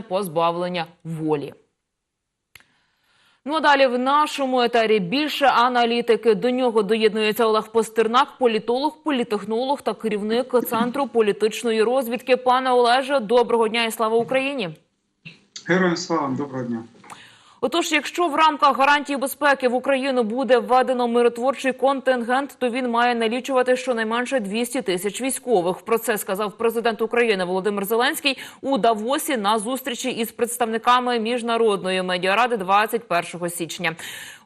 позбавлення волі. Ну а далі в нашому етері більше аналітики. До нього доєднується Олег Постернак, політолог, політехнолог та керівник центру політичної розвідки. Пане Олеже, доброго дня і слава Україні. Героям слава, доброго дня. Отож, якщо в рамках гарантії безпеки в Україну буде введено миротворчий контингент, то він має налічувати щонайменше 200 тисяч військових. Про це сказав президент України Володимир Зеленський у Давосі на зустрічі із представниками міжнародної медіаради 21 січня.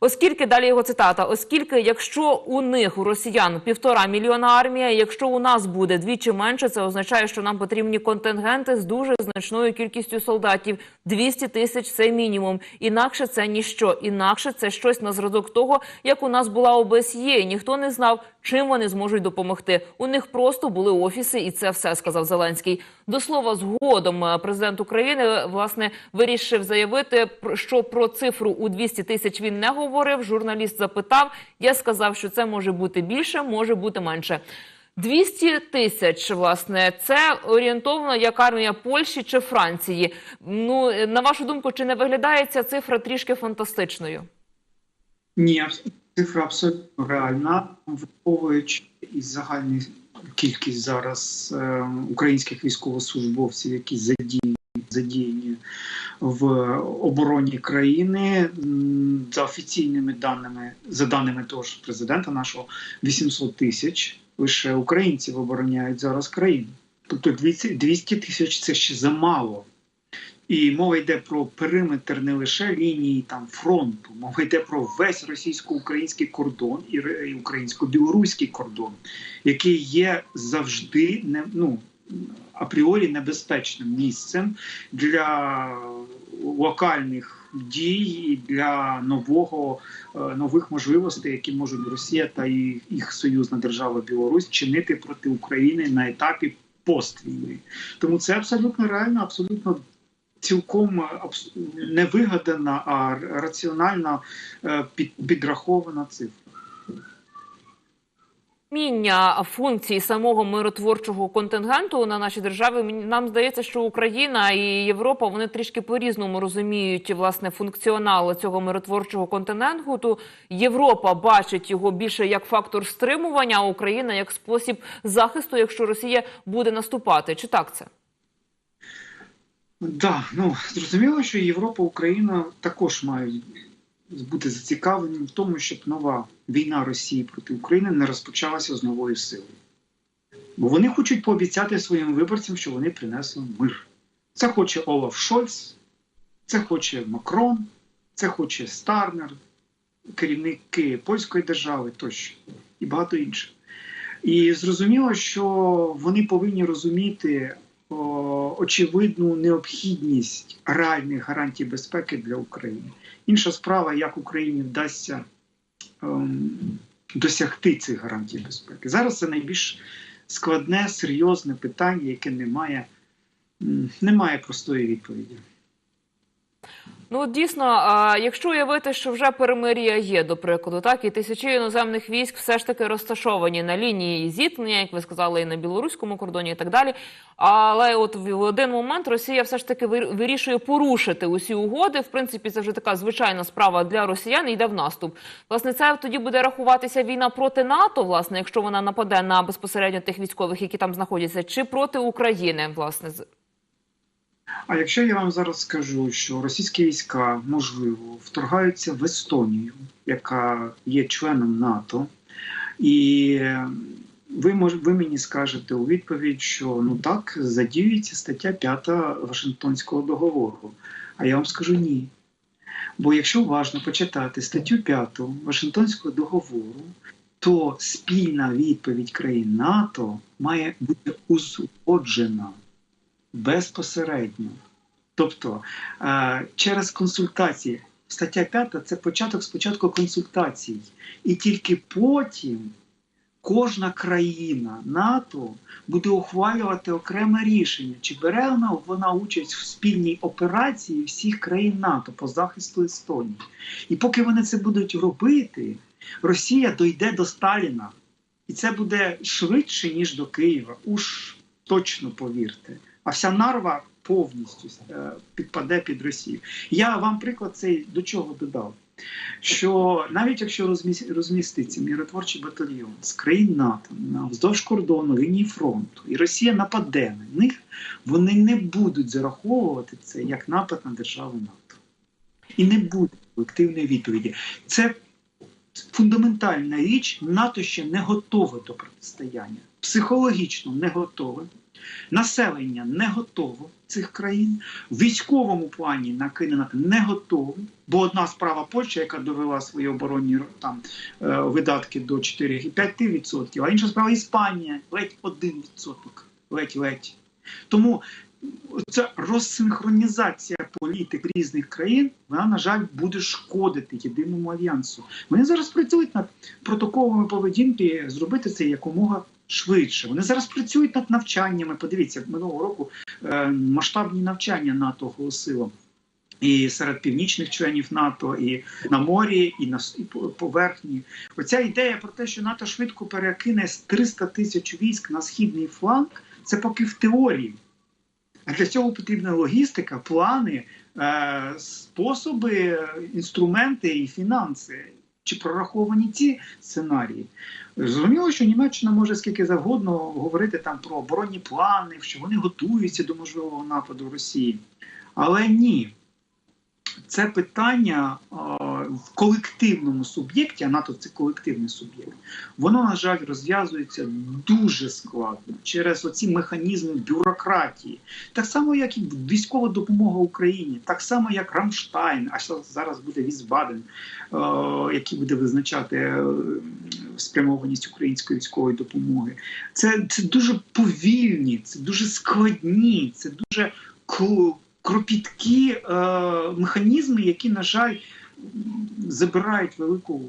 Оскільки далі його цитата, оскільки якщо у них у росіян півтора мільйона армія, якщо у нас буде двічі менше, це означає, що нам потрібні контингенти з дуже значною кількістю солдатів. 200 тисяч це мінімум. Інакше це ніщо. Інакше це щось на зразок того, як у нас була ОБСЄ. і Ніхто не знав, чим вони зможуть допомогти. У них просто були офіси, і це все сказав Зеленський. До слова, згодом е, президент України власне вирішив заявити, що про цифру у 200 тисяч він не говорив. Журналіст запитав. Я сказав, що це може бути більше, може бути менше. 200 тисяч, власне, це орієнтовно як армія Польщі чи Франції. Ну на вашу думку, чи не виглядає ця цифра трішки фантастичною? Ні, цифра абсолютно реальна, враховуючи і загальну кількість зараз е, українських військовослужбовців, які задіяні, задіяні в обороні країни. За офіційними даними, за даними того ж президента нашого, 800 тисяч лише українців обороняють зараз країну. Тобто 200 200 тисяч це ще замало. І мова йде про периметр не лише лінії там фронту, мова йде про весь російсько-український кордон і українсько-білоруський кордон, який є завжди не ну апріорі небезпечним місцем для локальних дій для нового е, нових можливостей, які можуть Росія та їх союзна держава Білорусь чинити проти України на етапі поствійни. Тому це абсолютно реально, абсолютно цілком невигадана абс- не вигадана, а раціонально е, підрахована цифра. Міння функцій самого миротворчого контингенту на нашій державі нам здається, що Україна і Європа вони трішки по-різному розуміють власне функціонал цього миротворчого контингенту. Європа бачить його більше як фактор стримування, а Україна як спосіб захисту, якщо Росія буде наступати. Чи так це? Да, ну зрозуміло, що Європа, Україна також мають бути зацікавлені в тому, щоб нова війна Росії проти України не розпочалася з новою силою. Бо вони хочуть пообіцяти своїм виборцям, що вони принесли мир. Це хоче Олаф Шольц, це хоче Макрон, це хоче Старнер, керівники польської держави тощо і багато інших. І зрозуміло, що вони повинні розуміти очевидну необхідність реальних гарантій безпеки для України. Інша справа, як Україні вдасться ем, досягти цих гарантій безпеки. Зараз це найбільш складне, серйозне питання, яке не має, не має простої відповіді. Ну дійсно, якщо уявити, що вже перемир'я є, до прикладу, так і тисячі іноземних військ все ж таки розташовані на лінії зіткнення, як ви сказали, і на білоруському кордоні, і так далі. Але от в один момент Росія все ж таки вир- вирішує порушити усі угоди. В принципі, це вже така звичайна справа для росіян. Йде в наступ. Власне, це тоді буде рахуватися війна проти НАТО, власне, якщо вона нападе на безпосередньо тих військових, які там знаходяться, чи проти України, власне, А якщо я вам зараз скажу, що російські війська, можливо, вторгаються в Естонію, яка є членом НАТО, і ви, мож, ви мені скажете у відповідь, що ну так, задіюється стаття 5 Вашингтонського договору. А я вам скажу ні. Бо якщо уважно почитати статтю 5 Вашингтонського договору, то спільна відповідь країн НАТО має бути узгоджена безпосередньо. Тобто е, через консультації. Стаття 5 це початок спочатку консультацій. І тільки потім кожна країна НАТО буде ухвалювати окреме рішення, чи бере вона, участь в спільній операції всіх країн НАТО по захисту Естонії. І поки вони це будуть робити, Росія дойде до Сталіна. І це буде швидше, ніж до Києва. Уж точно повірте. А вся нарва повністю е, підпаде під Росію. Я вам приклад цей до чого додав. Що навіть якщо розміс- розміститься міротворчий батальйон з країн НАТО на вздовж кордону лінії фронту, і Росія нападе на них, вони не будуть зараховувати це як напад на державу НАТО. І не буде колективної відповіді. Це фундаментальна річ. НАТО ще не готове до протистояння. Психологічно не готове. Населення не готове цих країн. В військовому плані на країни не готове. Бо одна справа Польща, яка довела свої оборонні там, е, видатки до 4,5%, а інша справа Іспанія, ледь 1%. Ледь-ледь. Тому ця розсинхронізація політик різних країн, вона, на жаль, буде шкодити єдиному альянсу. Вони зараз працюють над протоколами поведінки, зробити це якомога швидше. Вони зараз працюють над навчаннями. Подивіться, минулого року е, масштабні навчання НАТО оголосило. І серед північних членів НАТО, і на морі, і на і поверхні. Оця ідея про те, що НАТО швидко перекине з 300 тисяч військ на східний фланг, це поки в теорії. А для цього потрібна логістика, плани, е, способи, інструменти і фінанси. Чи прораховані ці сценарії? Зрозуміло, що Німеччина може скільки завгодно говорити там про оборонні плани, що вони готуються до можливого нападу Росії. Але ні. Це питання е, в колективному суб'єкті, а НАТО це колективний суб'єкт, воно, на жаль, розв'язується дуже складно через оці механізми бюрократії. Так само, як і військова допомога Україні, так само, як Рамштайн, а зараз буде Візбаден, е, який буде визначати е, спрямованість української військової допомоги. Це, це дуже повільні, це дуже складні, це дуже кропіткі е, механізми, які, на жаль, забирають велику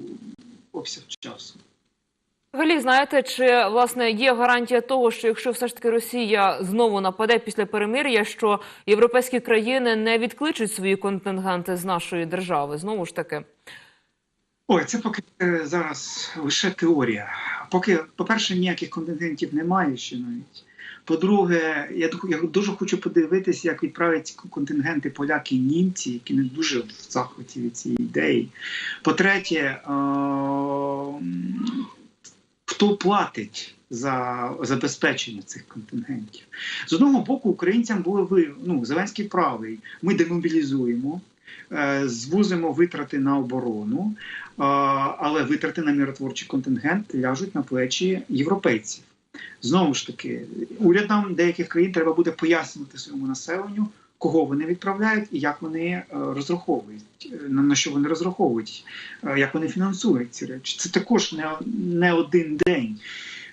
обсяг часу. Взагалі, знаєте, чи власне є гарантія того, що якщо все ж таки Росія знову нападе після перемир'я, що європейські країни не відкличуть свої контингенти з нашої держави? Знову ж таки, Ой, це поки е, зараз лише теорія. Поки, по-перше, ніяких контингентів немає ще навіть. По-друге, я, дуже хочу подивитися, як відправлять контингенти поляки і німці, які не дуже в захваті від цієї ідеї. По-третє, хто платить за забезпечення цих контингентів? З одного боку, українцям були ви ну, Зеленський правий. Ми демобілізуємо, е, звузимо витрати на оборону, але витрати на миротворчий контингент ляжуть на плечі європейців. Знову ж таки, урядам деяких країн треба буде пояснювати своєму населенню, кого вони відправляють і як вони е, розраховують, е, на, що вони розраховують, е, як вони фінансують ці речі. Це також не, не один день.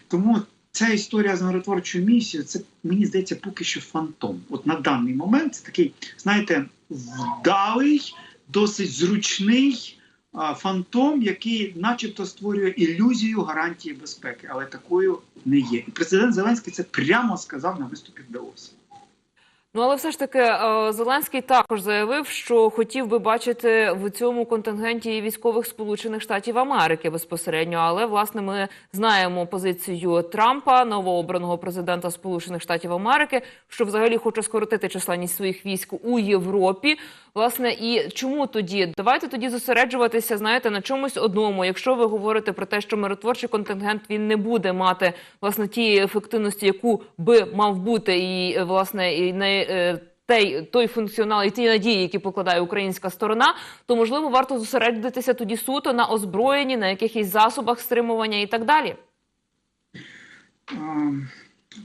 Тому ця історія з миротворчою місією, це мені здається поки що фантом. От на даний момент це такий, знаєте, вдалий, досить зручний фантом, який, начебто, створює ілюзію гарантії безпеки, але такою не є. І президент Зеленський це прямо сказав на виступі в Давосі. ну але все ж таки е, Зеленський також заявив, що хотів би бачити в цьому контингенті військових Сполучених Штатів Америки безпосередньо. Але власне ми знаємо позицію Трампа, новообраного президента Сполучених Штатів Америки, що взагалі хоче скоротити численність своїх військ у Європі. Власне, і чому тоді? Давайте тоді зосереджуватися, знаєте, на чомусь одному. Якщо ви говорите про те, що миротворчий контингент він не буде мати власне тієї ефективності, яку би мав бути, і власне і не той, той функціонал і ті надії, які покладає українська сторона, то можливо варто зосередитися тоді суто на озброєнні, на якихось засобах стримування і так далі. Ем,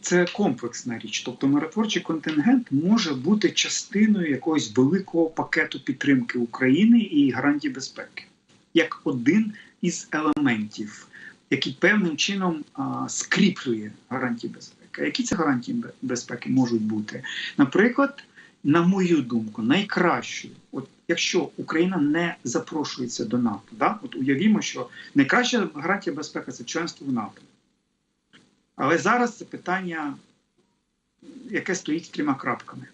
Це комплексна річ. Тобто миротворчий контингент може бути частиною якогось великого пакету підтримки України і гарантій безпеки, як один із елементів, який певним чином а, скріплює гарантії безпеки. Які це гарантії безпеки можуть бути? Наприклад, на мою думку, найкращою, от якщо Україна не запрошується до НАТО, да? от уявімо, що найкраща гарантія безпеки це членство в НАТО. Але зараз це питання, яке стоїть трьома крапками.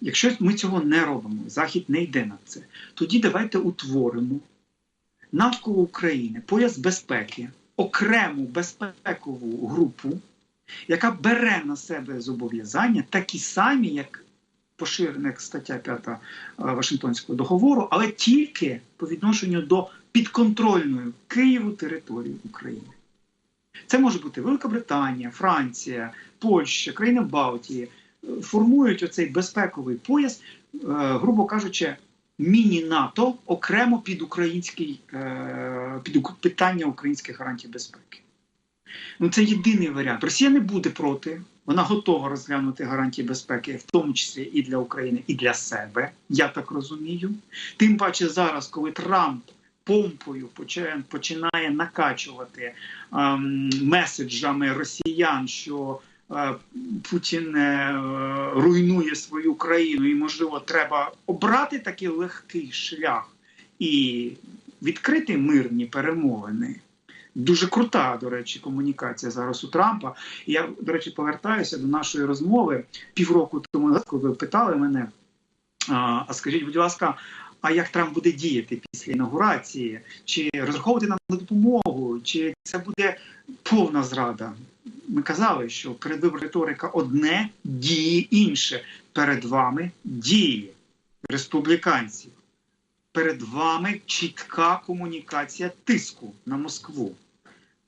Якщо ми цього не робимо, Захід не йде на це, тоді давайте утворимо навколо України пояс безпеки, окрему безпекову групу, яка бере на себе зобов'язання такі самі, як поширених стаття 5 Вашингтонського договору, але тільки по відношенню до підконтрольної Києву території України. Це може бути Велика Британія, Франція, Польща, країни Балтії. Формують оцей безпековий пояс, е, грубо кажучи, міні-НАТО окремо під український е, під питання українських гарантій безпеки. Ну, це єдиний варіант. Росія не буде проти. Вона готова розглянути гарантії безпеки, в тому числі і для України, і для себе. Я так розумію. Тим паче зараз, коли Трамп помпою починає накачувати ем, меседжами росіян, що е, Путін е, руйнує свою країну, і можливо треба обрати такий легкий шлях і відкрити мирні перемовини. Дуже крута, до речі, комунікація зараз у Трампа. Я, до речі, повертаюся до нашої розмови півроку тому коли ви питали мене. А скажіть, будь ласка, а як Трамп буде діяти після інаугурації? Чи розраховувати нам на допомогу, чи це буде повна зрада? Ми казали, що передвиборна риторика одне, дії інше. Перед вами дії республіканців. Перед вами чітка комунікація тиску на Москву.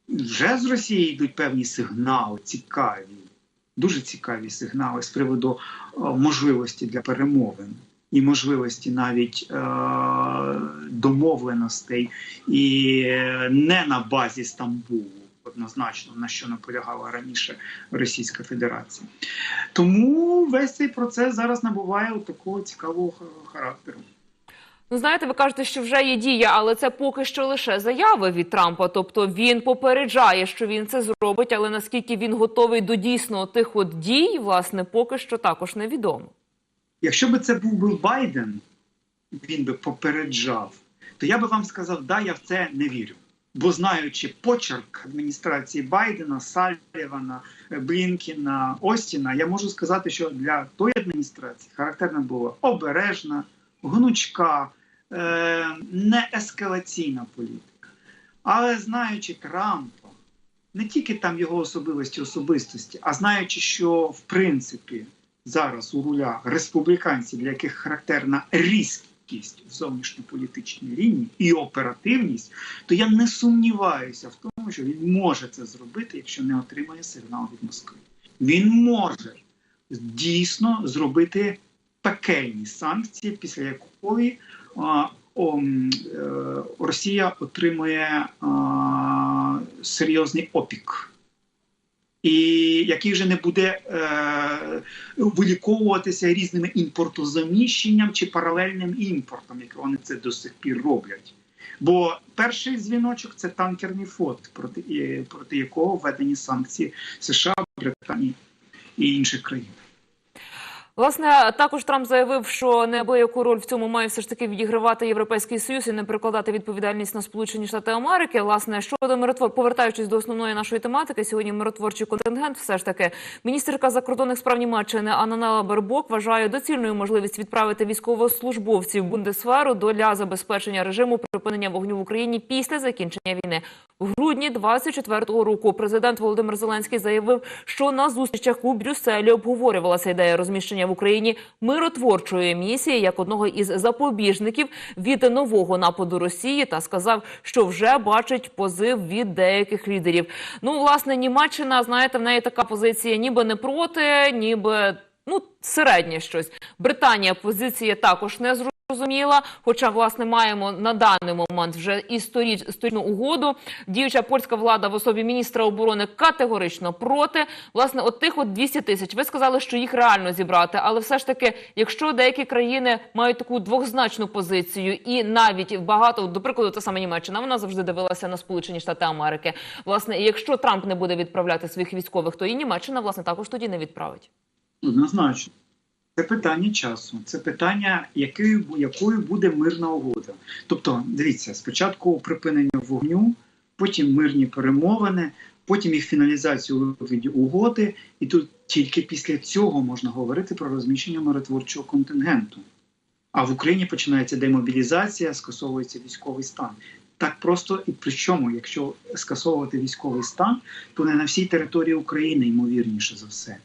Вже з Росії йдуть певні сигнали, цікаві, дуже цікаві сигнали з приводу е, можливості для перемовин і можливості навіть е, домовленостей, і не на базі Стамбулу, однозначно на що наполягала раніше Російська Федерація. Тому весь цей процес зараз набуває такого цікавого характеру. Ну, знаєте, ви кажете, що вже є дія, але це поки що лише заяви від Трампа. Тобто він попереджає, що він це зробить, але наскільки він готовий до дійсно тих от дій, власне, поки що також невідомо. Якщо би це був би Байден, він би попереджав, то я би вам сказав, да, я в це не вірю. Бо знаючи почерк адміністрації Байдена, Саллівана, Блінкіна, Остіна, я можу сказати, що для тої адміністрації характерна була обережна, гнучка, е, не ескалаційна політика. Але знаючи Трампа, не тільки там його особливості особистості, а знаючи, що в принципі зараз у руля республіканців, для яких характерна різкість в зовнішньополітичній лінії і оперативність, то я не сумніваюся в тому, що він може це зробити, якщо не отримає сигнал від Москви. Він може дійсно зробити пекельні санкції, після якої а, о, е, Росія отримує а, серйозний опік і який вже не буде е, виліковуватися різними імпортозаміщенням чи паралельним імпортом, як вони це до сих пір роблять. Бо перший дзвіночок це танкерний флот, проти, е, проти якого введені санкції США, Британії і інших країн. Власне, також Трамп заявив, що неабияку роль в цьому має все ж таки відігравати Європейський Союз і не перекладати відповідальність на Сполучені Штати Америки. Власне, щодо миротвор, повертаючись до основної нашої тематики, сьогодні миротворчий контингент. Все ж таки, міністерка закордонних справ Німеччини Аннанела Бербок вважає доцільною можливість відправити військовослужбовців Бундесферу для забезпечення режиму припинення вогню в Україні після закінчення війни. В грудні 24-го року президент Володимир Зеленський заявив, що на зустрічах у Брюсселі обговорювалася ідея розміщення в Україні миротворчої місії як одного із запобіжників від нового нападу Росії, та сказав, що вже бачить позив від деяких лідерів. Ну, власне, Німеччина, знаєте, в неї така позиція, ніби не проти, ніби ну середнє щось. Британія позиція також не зрозуміла. Хоча, власне, маємо на даний момент вже історич, історичну угоду. Діюча польська влада в особі міністра оборони категорично проти. Власне, от тих от 200 тисяч. Ви сказали, що їх реально зібрати, але все ж таки, якщо деякі країни мають таку двохзначну позицію, і навіть багато, до прикладу, та саме Німеччина, вона завжди дивилася на Сполучені Штати Америки. Власне, якщо Трамп не буде відправляти своїх військових, то і Німеччина власне також тоді не відправить. Однозначно. Це питання часу, це питання, якою, якою буде мирна угода. Тобто, дивіться, спочатку припинення вогню, потім мирні перемовини, потім їх фіналізацію у вигляді угоди, і тут тільки після цього можна говорити про розміщення миротворчого контингенту. А в Україні починається демобілізація, скасовується військовий стан. Так просто і причому, якщо скасовувати військовий стан, то не на всій території України, ймовірніше за все.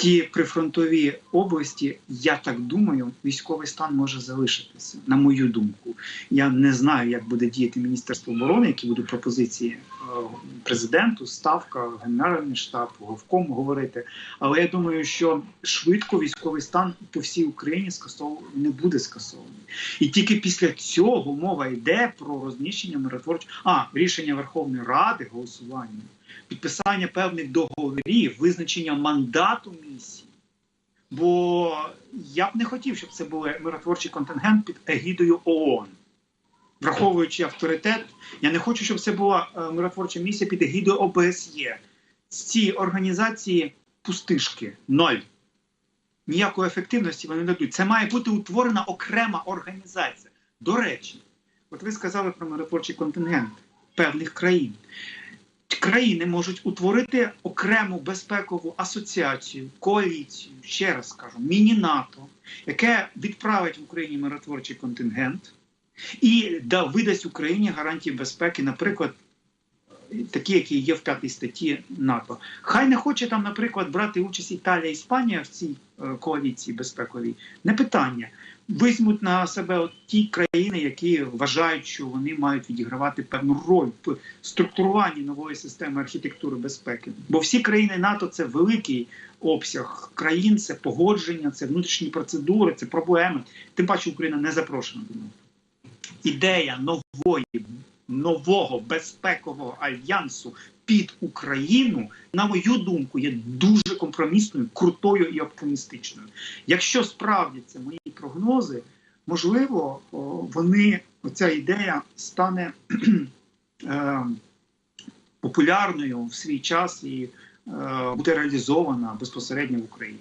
Ті прифронтові області, я так думаю, військовий стан може залишитися. На мою думку, я не знаю, як буде діяти Міністерство оборони, які будуть пропозиції е, президенту, ставка, генеральний штаб, головком говорити. Але я думаю, що швидко військовий стан по всій Україні скасов... не буде скасований. І тільки після цього мова йде про розміщення миротворчих а рішення Верховної Ради, голосування, підписання певних договорів, визначення мандату місії. Бо я б не хотів, щоб це був миротворчий контингент під егідою ООН. Враховуючи авторитет, я не хочу, щоб це була е, миротворча місія під егідою ОБСЄ. Ці організації пустишки, ноль. Ніякої ефективності вони не дадуть. Це має бути утворена окрема організація. До речі, от ви сказали про миротворчий контингент певних країн. Країни можуть утворити окрему безпекову асоціацію, коаліцію, ще раз скажу, міні-НАТО, яке відправить в Україні миротворчий контингент і да, видасть Україні гарантії безпеки, наприклад, такі, які є в п'ятій статті НАТО. Хай не хоче там, наприклад, брати участь Італія, Іспанія в цій е, коаліції безпековій, не питання. Візьмуть на себе от ті країни, які вважають, що вони мають відігравати певну роль в структуруванні нової системи архітектури безпеки. Бо всі країни НАТО це великий обсяг країн, це погодження, це внутрішні процедури, це проблеми. Тим паче Україна не запрошена до НАТО. Ідея нової нового безпекового альянсу під Україну, на мою думку, є дуже компромісною, крутою і оптимістичною. Якщо справдяться мої прогнози, можливо, вони оця ідея стане е, популярною в свій час і е, буде реалізована безпосередньо в Україні.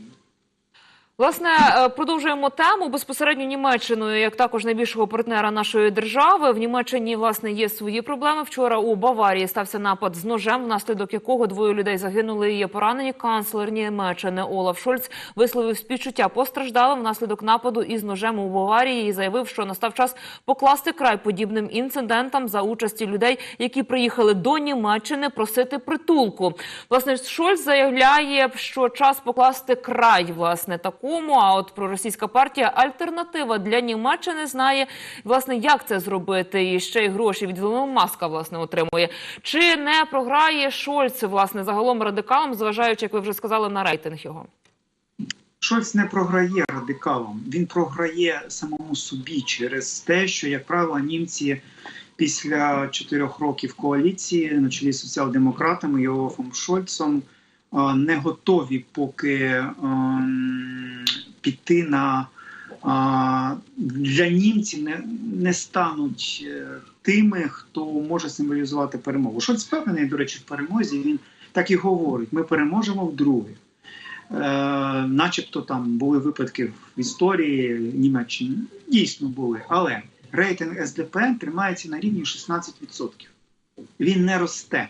Власне, е, продовжуємо тему безпосередньо Німеччиною, як також найбільшого партнера нашої держави. В Німеччині власне є свої проблеми. Вчора у Баварії стався напад з ножем, внаслідок якого двоє людей загинули. і Є поранені. Канцлер Німеччини Олаф Шольц висловив співчуття постраждалим внаслідок нападу із ножем у Баварії і заявив, що настав час покласти край подібним інцидентам за участі людей, які приїхали до Німеччини просити притулку. Власне, Шольц заявляє, що час покласти край власне такому. А от проросійська партія альтернатива для Німеччини знає власне, як це зробити, і ще й гроші від Ілона Маска власне отримує. Чи не програє Шольц власне загалом радикалам, зважаючи, як ви вже сказали, на рейтинг його? Шольц не програє радикалам, він програє самому собі через те, що, як правило, німці після чотирьох років коаліції на чолі з соціал-демократами і Олафом Шольцом не готові поки ем, піти на для німців не, не стануть е, тими, хто може символізувати перемогу. Шольц впевнений, до речі, в перемозі він так і говорить: ми переможемо вдруге. Е, начебто там були випадки в історії Німеччини. Дійсно були, але рейтинг СДПН тримається на рівні 16%. Він не росте.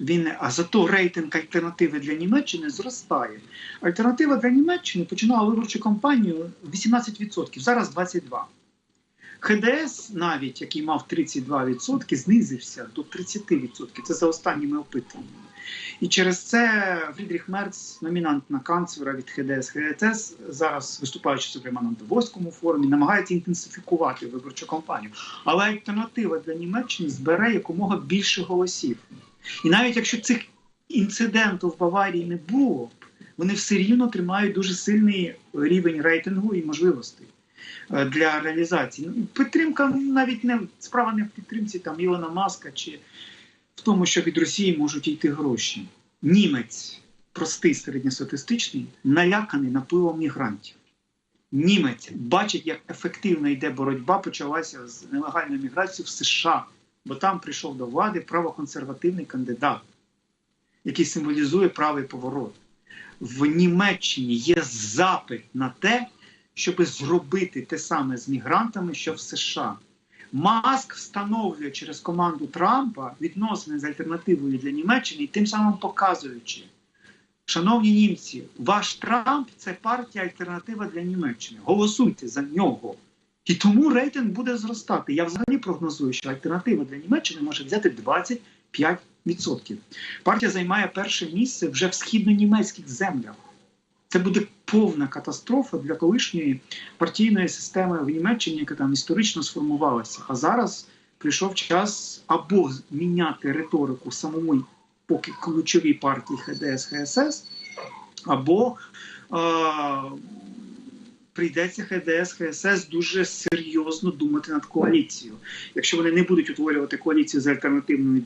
Він. А зато рейтинг альтернативи для Німеччини зростає. Альтернатива для Німеччини починала виборчу кампанію 18%, зараз 22%. ХДС, навіть який мав 32%, знизився до 30%. Це за останніми опитуваннями. І через це Фрідріх Мерц, номінант на канцлера від ХДС ХДС, зараз виступаючи, зокрема на Давоському форумі, намагається інтенсифікувати виборчу кампанію. Але альтернатива для Німеччини збере якомога більше голосів. І навіть якщо цих інцидентів в Баварії не було б, вони все рівно тримають дуже сильний рівень рейтингу і можливостей е, для реалізації. Ну, Підтримка навіть не справа не в підтримці там Ілона Маска чи в тому, що від Росії можуть йти гроші. Німець, простий середньостатистичний, наляканий напливом мігрантів. Німець бачить, як ефективно йде боротьба, почалася з нелегальною міграцією в США, бо там прийшов до влади правоконсервативний кандидат, який символізує правий поворот. В Німеччині є запит на те, щоб зробити те саме з мігрантами, що в США. Маск встановлює через команду Трампа відносини з альтернативою для Німеччини і тим самим показуючи, шановні німці, ваш Трамп це партія альтернатива для Німеччини. Голосуйте за нього. І тому рейтинг буде зростати. Я взагалі прогнозую, що альтернатива для Німеччини може взяти 25%. Партія займає перше місце вже в східнонімецьких землях. Це буде повна катастрофа для колишньої партійної системи в Німеччині, яка там історично сформувалася. А зараз прийшов час або міняти риторику самому поки ключовій партії ХДС ХСС, або прийдеться ХДС ХСС дуже серйозно думати над коаліцією. Якщо вони не будуть утворювати коаліцію з альтернативною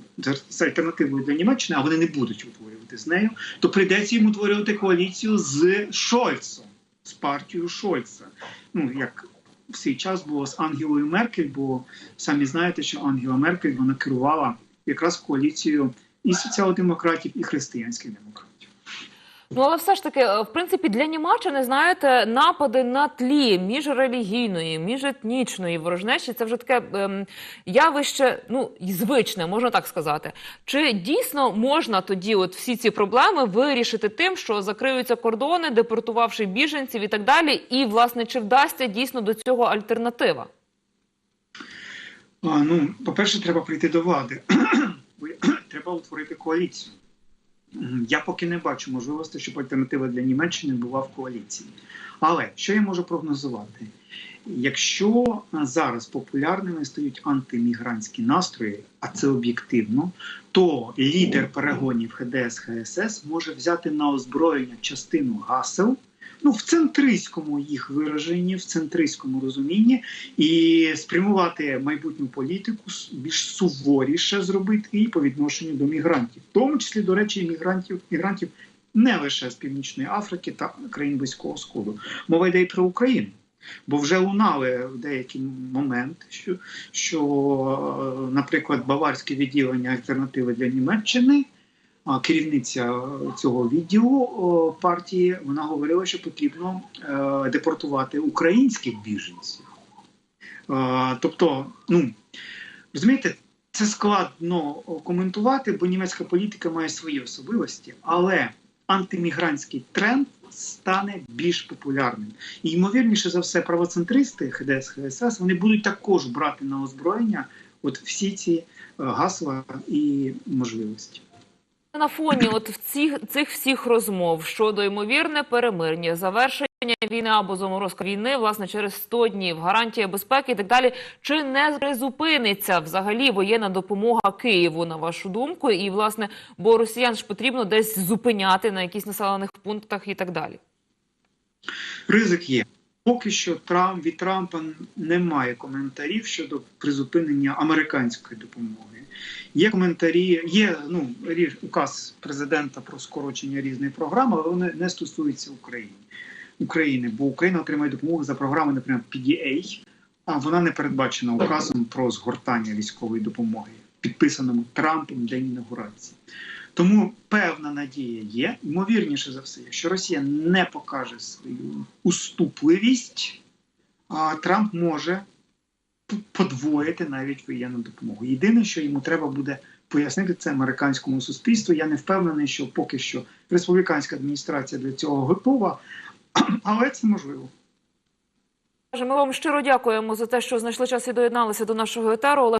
з альтернативою для Німеччини, а вони не будуть утворювати з нею, то прийдеться їм утворювати коаліцію з Шольцом, з партією Шольца. Ну як в свій час було з Ангелою Меркель, бо самі знаєте, що Ангела Меркель вона керувала якраз коаліцією і соціал-демократів, і християнських демократів. Ну але все ж таки, е, в принципі, для Німеччини, знаєте, напади на тлі міжрелігійної, міжетнічної ворожнечі це вже таке ем, явище, ну звичне, можна так сказати. Чи дійсно можна тоді, от всі ці проблеми вирішити тим, що закриються кордони, депортувавши біженців і так далі, і власне чи вдасться дійсно до цього альтернатива? А, ну, по-перше, треба прийти до влади. Треба утворити коаліцію. Я поки не бачу можливості, щоб альтернатива для Німеччини була в коаліції. Але що я можу прогнозувати? Якщо зараз популярними стають антимігрантські настрої, а це об'єктивно, то лідер перегонів ХДС ХСС може взяти на озброєння частину гасел, ну в центристському їх вираженні, в центристському розумінні, і спрямувати майбутню політику більш суворіше зробити і по відношенню до мігрантів, в тому числі, до речі, мігрантів, мігрантів не лише з Північної Африки та країн Близького Сходу. Мова йде і про Україну. Бо вже лунали в деякі моменти, що, що, е, наприклад, баварське відділення альтернативи для Німеччини, керівниця цього відділу партії, вона говорила, що потрібно е, депортувати українських біженців. Е, тобто, ну розумієте, це складно коментувати, бо німецька політика має свої особливості, але антимігрантський тренд стане більш популярним. І ймовірніше за все, правоцентристи ХДС ХСС вони будуть також брати на озброєння от всі ці е, гасла і можливості. На фоні от цих, цих всіх розмов щодо ймовірне перемирня, завершення війни або заморозка війни, власне, через 100 днів, гарантія безпеки і так далі. Чи не призупиниться взагалі воєнна допомога Києву, на вашу думку? І власне, бо росіян ж потрібно десь зупиняти на якісь населених пунктах і так далі. Ризик є. Поки що Трамп від Трампа немає коментарів щодо призупинення американської допомоги. Є коментарі, є ну указ президента про скорочення різних програм, але вони не стосуються України. України, бо Україна отримає допомогу за програмою, наприклад, PDA, а вона не передбачена указом про згортання військової допомоги, підписаному Трампом день інаугурації. Тому певна надія є. Ймовірніше за все, якщо Росія не покаже свою уступливість, Трамп може подвоїти навіть воєнну допомогу. Єдине, що йому треба буде пояснити це американському суспільству. Я не впевнений, що поки що республіканська адміністрація для цього готова, але це можливо. Ми вам щиро дякуємо за те, що знайшли час і доєдналися до нашого етеру.